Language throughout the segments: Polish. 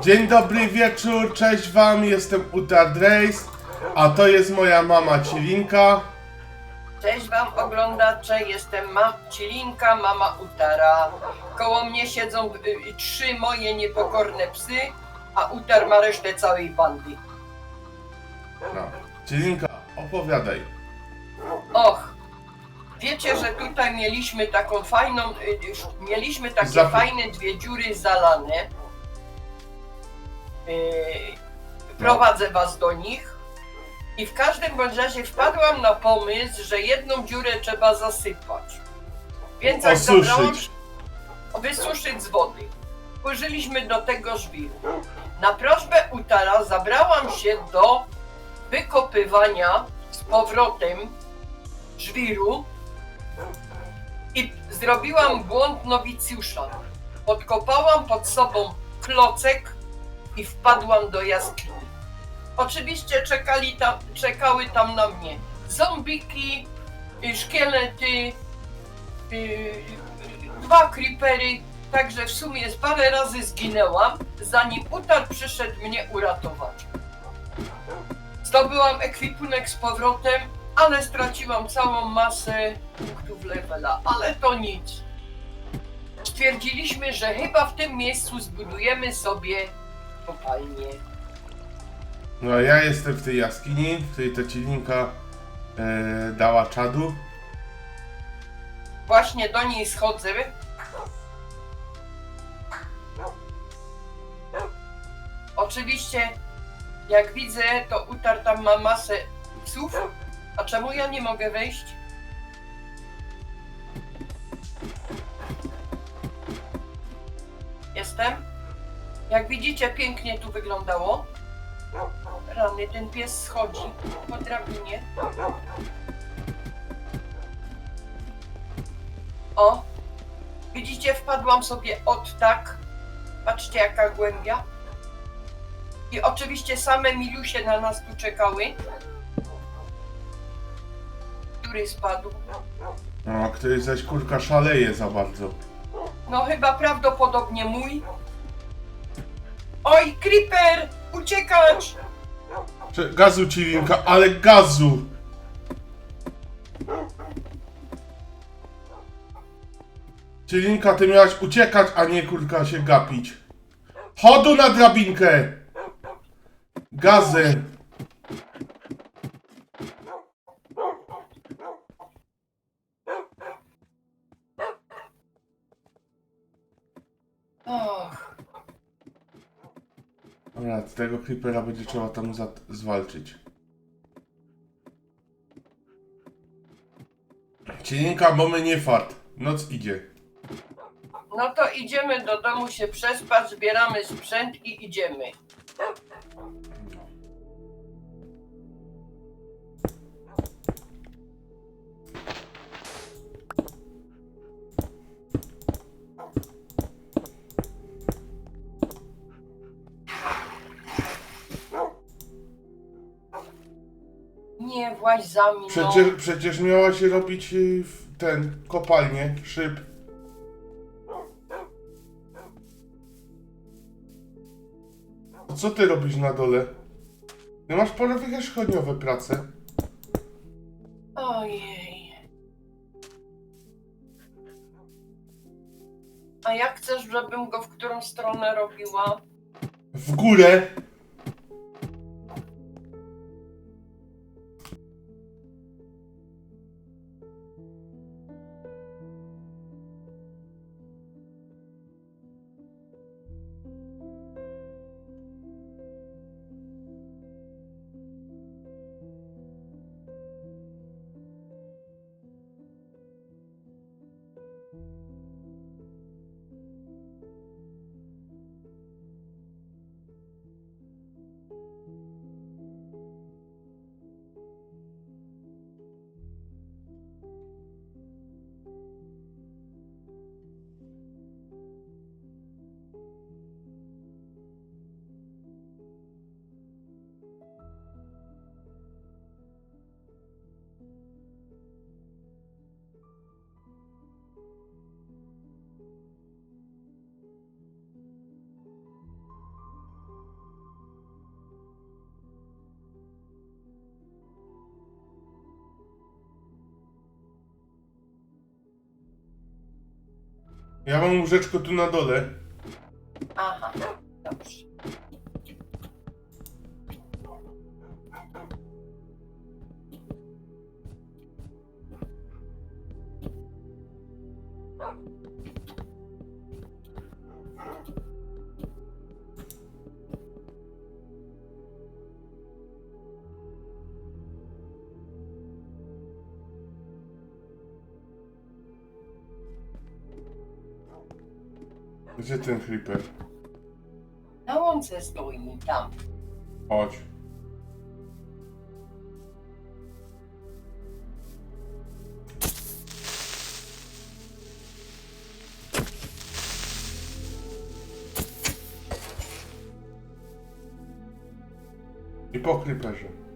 Dzień dobry wieczór, cześć wam, jestem Uta Drace, a to jest moja mama Cilinka. Cześć wam oglądacze, jestem ma Cilinka, mama Utara. Koło mnie siedzą y, y, trzy moje niepokorne psy, a Utar ma resztę całej bandy. No. Cilinka, opowiadaj. Och, wiecie, że tutaj mieliśmy taką fajną, y, y, mieliśmy takie Zap- fajne dwie dziury zalane. Yy, prowadzę was do nich. I w każdym bądź razie wpadłam na pomysł, że jedną dziurę trzeba zasypać. Więc zabrałam Osuszyć. wysuszyć z wody. Użyliśmy do tego żwiru. Na prośbę Utara zabrałam się do wykopywania z powrotem żwiru i zrobiłam błąd nowicjusza. Podkopałam pod sobą klocek i wpadłam do jaskini. Oczywiście czekali tam, czekały tam na mnie zombiki, szkielety, dwa creepery, także w sumie z parę razy zginęłam, zanim Utar przyszedł mnie uratować. Zdobyłam ekwipunek z powrotem, ale straciłam całą masę punktów levela, ale to nic. Stwierdziliśmy, że chyba w tym miejscu zbudujemy sobie kopalnię. No a ja jestem w tej jaskini, w której ta Cilinka e, dała czadu. Właśnie do niej schodzę. Oczywiście, jak widzę, to Utar tam ma masę psów. A czemu ja nie mogę wejść? Jestem. Jak widzicie, pięknie tu wyglądało. Rany, ten pies schodzi po drabinie. O! Widzicie, wpadłam sobie od tak. Patrzcie, jaka głębia. I oczywiście same milusie na nas tu czekały. Który spadł? No, a której zaś kurka szaleje za bardzo. No chyba prawdopodobnie mój. Oj, Creeper! Uciekać! Cze- Gazu Cilinka, ale gazu! Cilinka, ty miałaś uciekać, a nie kurka się gapić. Chodu na drabinkę! Gazem! Och, Dobra, tego creepera będzie trzeba tam zwalczyć. Cilinka, bo my nie fart. Noc idzie. no to idziemy do domu się przespać, zbieramy sprzęt i idziemy. Mną. Przecież, przecież miała się robić y, w- ten, kopalnię, szyb. A Co ty robisz na dole? Nie masz pole wierzchoniowe prace. Ojej. A jak chcesz, żebym go w którą stronę robiła? W górę. Ja mam łóżeczko tu na dole. Aha, creeper? Na łące stoi tam. Chodź. I po creeperze.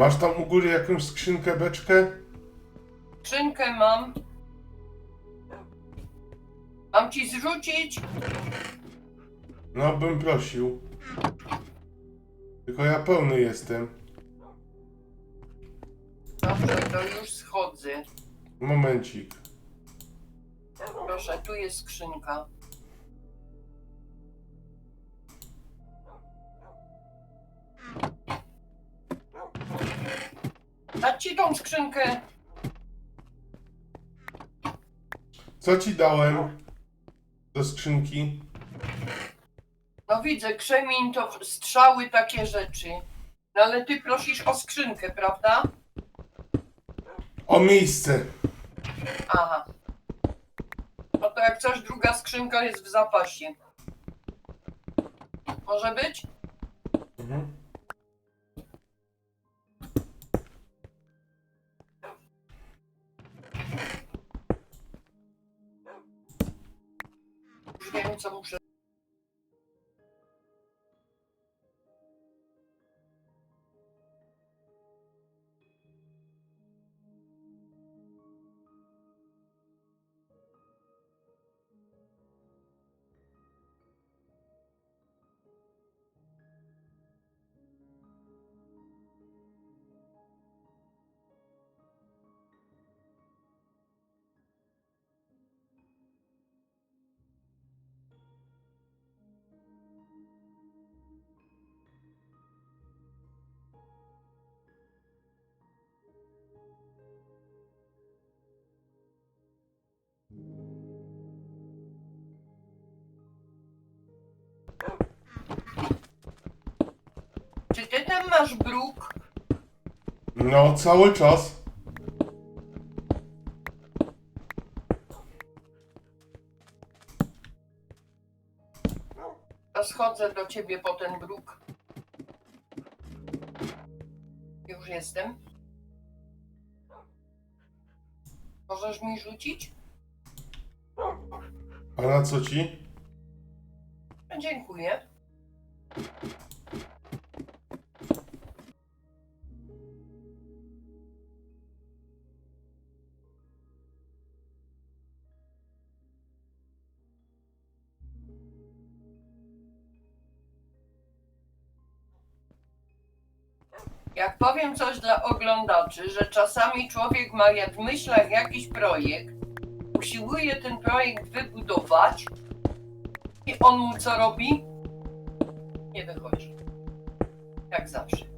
Masz tam u góry jakąś skrzynkę, beczkę? Skrzynkę mam. Mam ci zrzucić? No, bym prosił. Tylko ja pełny jestem. Dobrze, to już schodzę. Momencik. Proszę, tu jest skrzynka. Dać ci tą skrzynkę. Co ci dałem do skrzynki? No widzę, krzemień to strzały, takie rzeczy. No ale ty prosisz o skrzynkę, prawda? O miejsce. Aha. No to jak coś, druga skrzynka jest w zapasie. Może być? Mhm. потому что Ty tam masz bruk? No, cały czas. To schodzę do ciebie po ten bruk. Już jestem. Możesz mi rzucić? A na co ci? Dziękuję. Powiem coś dla oglądaczy, że czasami człowiek ma jak w myślach jakiś projekt, usiłuje ten projekt wybudować i on mu co robi? Nie wychodzi. Jak zawsze.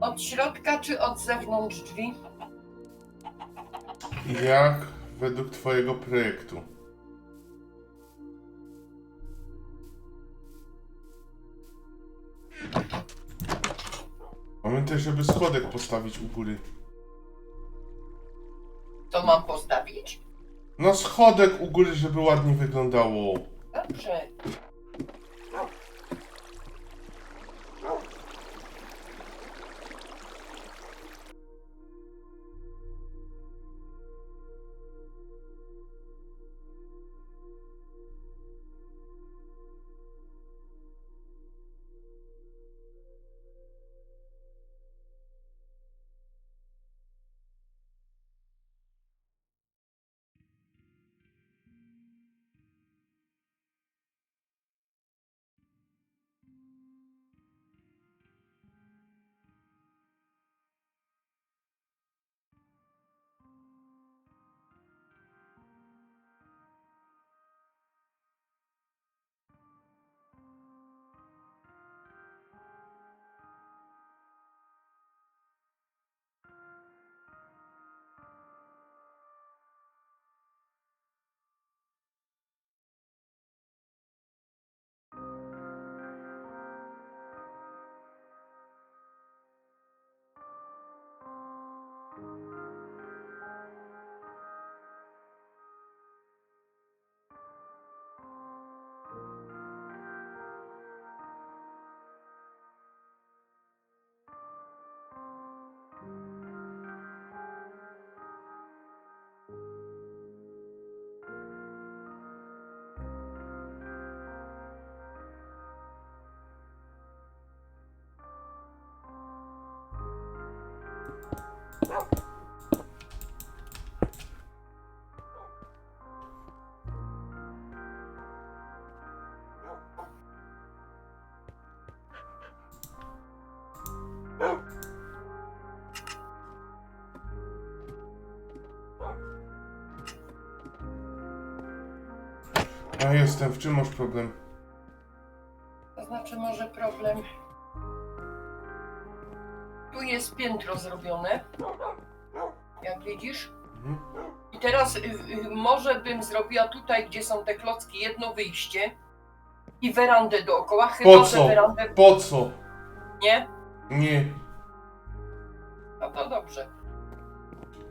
Od środka czy od zewnątrz drzwi? Jak według twojego projektu? Pamiętaj, żeby schodek postawić u góry. To mam postawić? No schodek u góry, żeby ładnie wyglądało. Dobrze. Ja jestem, w czym masz problem? To znaczy może problem. Tu jest piętro zrobione. Jak widzisz? Mhm. I teraz y, y, może bym zrobiła tutaj, gdzie są te klocki, jedno wyjście i werandę dookoła. Chyba, Po że co? werandę Po co? nie. Nie. No to dobrze.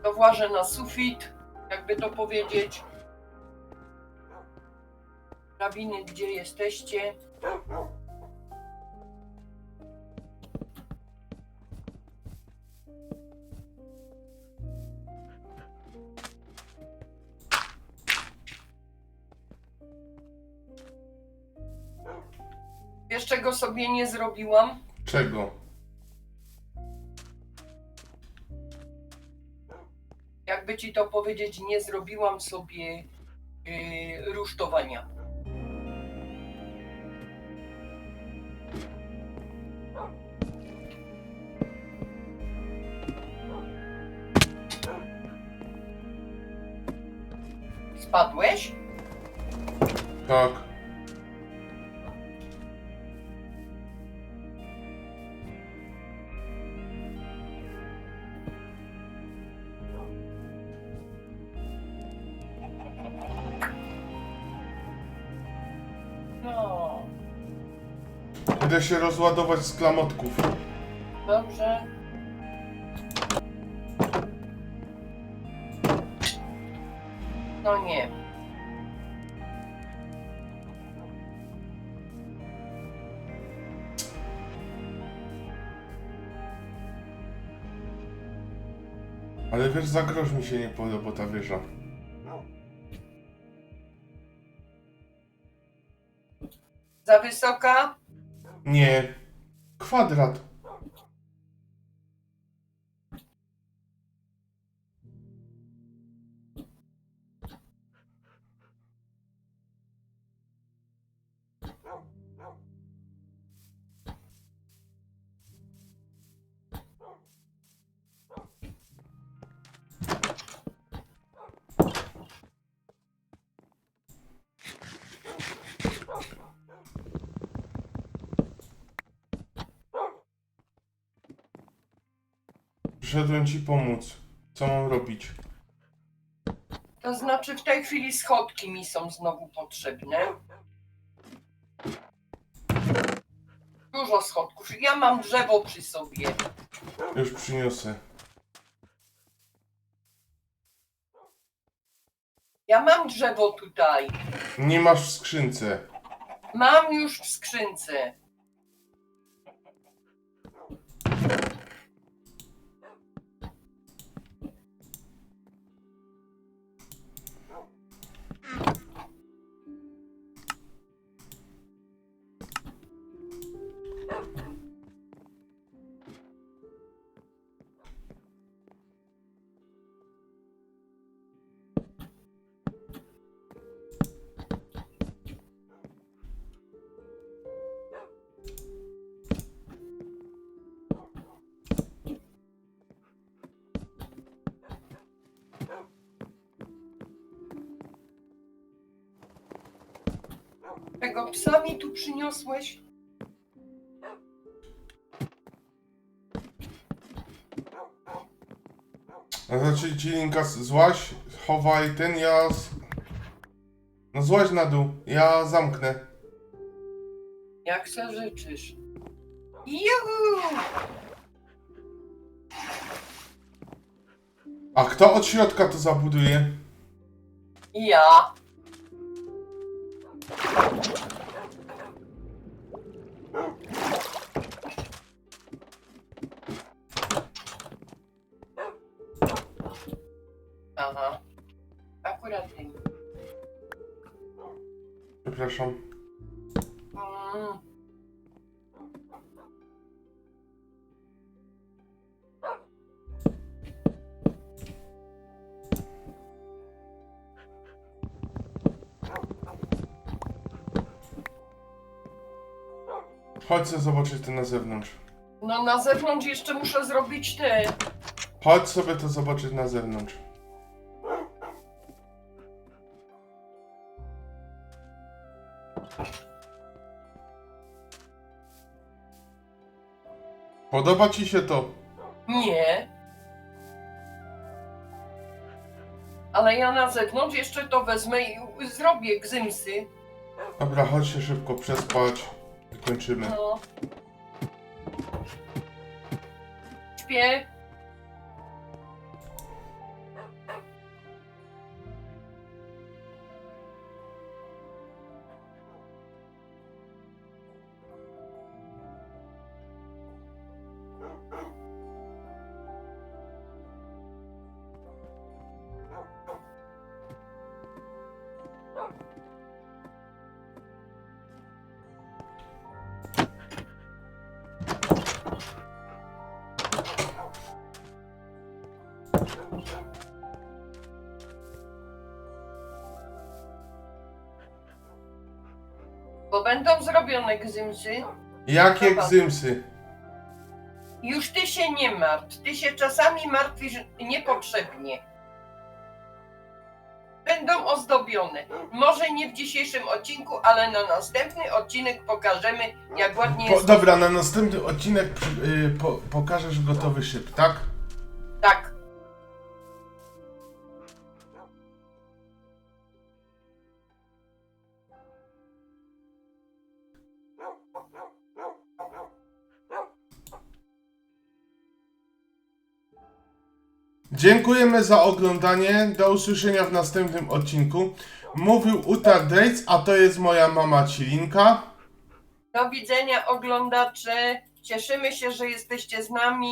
To włażę na sufit, jakby to powiedzieć. Rabiny, gdzie jesteście? Wiesz, czego sobie nie zrobiłam? Czego? Jakby ci to powiedzieć, nie zrobiłam sobie yy, rusztowania. Spadłeś? Tak. No, Idę się rozładować z klamotków. dobrze. No nie. Ale wiesz, za grosz mi się nie podoba ta wieża. Za wysoka? Nie. Kwadrat. Przyszedłem ci pomóc. Co mam robić? To znaczy w tej chwili schodki mi są znowu potrzebne. Dużo schodków. Ja mam drzewo przy sobie. Już przyniosę. Ja mam drzewo tutaj. Nie masz w skrzynce. Mam już w skrzynce. Tego psa mi tu przyniosłeś? Znaczy ci linka z- złaź, chowaj ten, ja... Z... No złaź na dół, ja zamknę. Jak se życzysz. Juhu! A kto od środka to zabuduje? Ja. Aha. Akurat ty. Przepraszam. Mm. Chodź sobie zobaczyć to na zewnątrz. No na zewnątrz jeszcze muszę zrobić te. Chodź sobie to zobaczyć na zewnątrz. Podoba ci się to? Nie. Ale ja na zewnątrz jeszcze to wezmę i zrobię gzymsy. Dobra, chodź się szybko przespać kończymy. No. Śpię. Bo będą zrobione gzymsy. Jakie Dobra. gzymsy? Już ty się nie martw. Ty się czasami martwisz niepotrzebnie. Będą ozdobione. Może nie w dzisiejszym odcinku, ale na następny odcinek pokażemy, jak ładnie Po, jest. dobra, na następny odcinek y, po, pokażesz gotowy szyb, tak? Tak. Dziękujemy za oglądanie. Do usłyszenia w następnym odcinku. Mówił Utar Drates, a to jest moja mama Cilinka. Do widzenia oglądacze. Cieszymy się, że jesteście z nami.